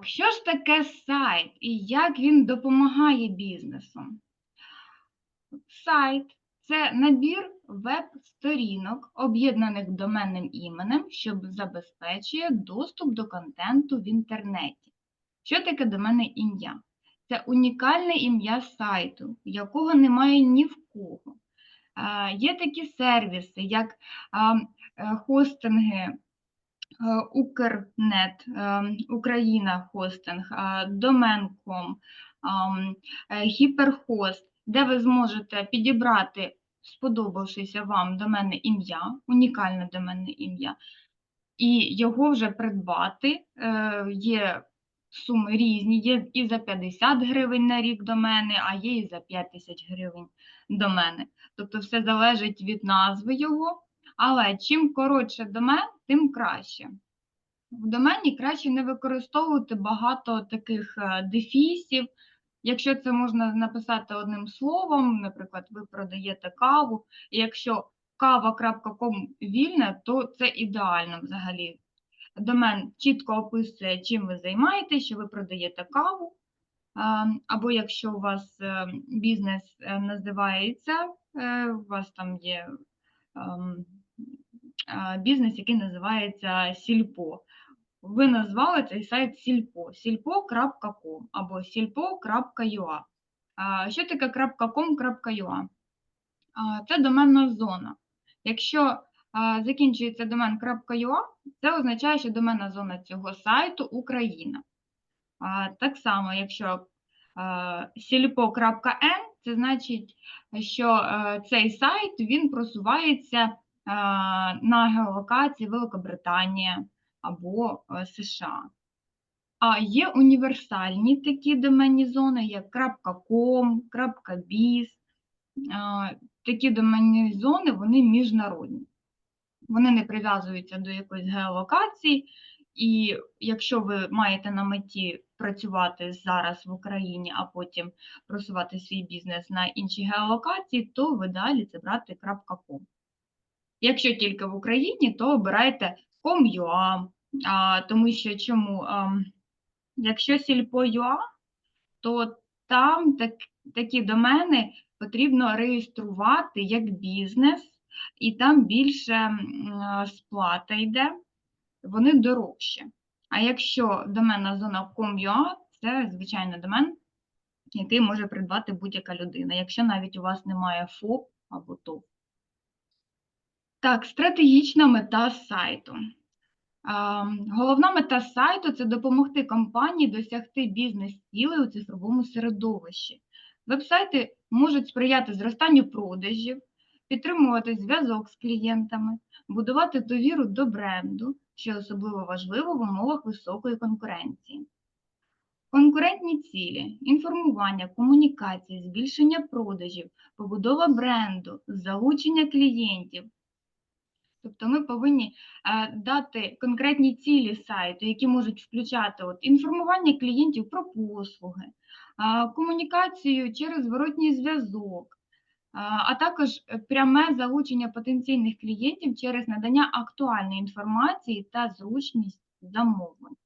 Так, що ж таке сайт і як він допомагає бізнесу? Сайт це набір веб-сторінок, об'єднаних доменним іменем, що забезпечує доступ до контенту в інтернеті. Що таке доменне ім'я? Це унікальне ім'я сайту, якого немає ні в кого. А, Є такі сервіси, як е, хостинги е, Укрнет, е, Україна хостинг, е, Домен.ком, е, Гіперхост, де ви зможете підібрати сподобавшеся вам доменне ім'я, унікальне доменне ім'я, і його вже придбати. Е, Є суми різні, є і за 50 гривень на рік до мене, а є і за 5 тисяч гривень до мене. Тобто все залежить від назви його, але чим коротше домен, тим краще. В домені краще не використовувати багато таких е, дефісів. Якщо це можна написати одним словом, наприклад, ви продаєте каву, і якщо кава.ком вільне, то це ідеально взагалі. Домен чітко описує, чим ви займаєтесь, що ви продаєте каву. Або якщо у вас е, бізнес е, називається, е, у вас там є ем, бізнес, який називається Сільпо. Ви назвали цей сайт Сільпо, сільпо.com або сільпо.ua. А, Що таке .com.ua? Це доменна зона. Якщо закінчується домен .ua, це означає, що доменна зона цього сайту Україна. Так само, якщо сільпо.n, це значить, що цей сайт він просувається на геолокації Великобританія або е, США. А є універсальні такі доменні зони, як .com, .biz. Е, Такі доменні зони, вони міжнародні. Вони не прив'язуються до якоїсь геолокації, і якщо ви маєте на меті працювати зараз в Україні, а потім просувати свій бізнес на інші геолокації, то ви далі це брати .com. Якщо тільки в Україні, то обирайте com.ua, тому що чому? Якщо сільпо.ua, то там так, такі домени потрібно реєструвати як бізнес, і там більше сплата йде, вони дорожчі. А якщо доменна зона com.ua, це звичайно домен, який може придбати будь-яка людина, якщо навіть у вас немає ФОП або ТОВ. Так, стратегічна мета сайту. Головна мета сайту це допомогти компанії досягти бізнес-цілей у цифровому середовищі. Вебсайти можуть сприяти зростанню продажів, підтримувати зв'язок з клієнтами, будувати довіру до бренду, що особливо важливо в умовах високої конкуренції. Конкурентні цілі, інформування, комунікації, збільшення продажів, побудова бренду, залучення клієнтів. Тобто ми повинні е, дати конкретні цілі сайту, які можуть включати от, інформування клієнтів про послуги, комунікацію через зворотній зв'язок, а також пряме залучення потенційних клієнтів через надання актуальної інформації та зручність замовлень.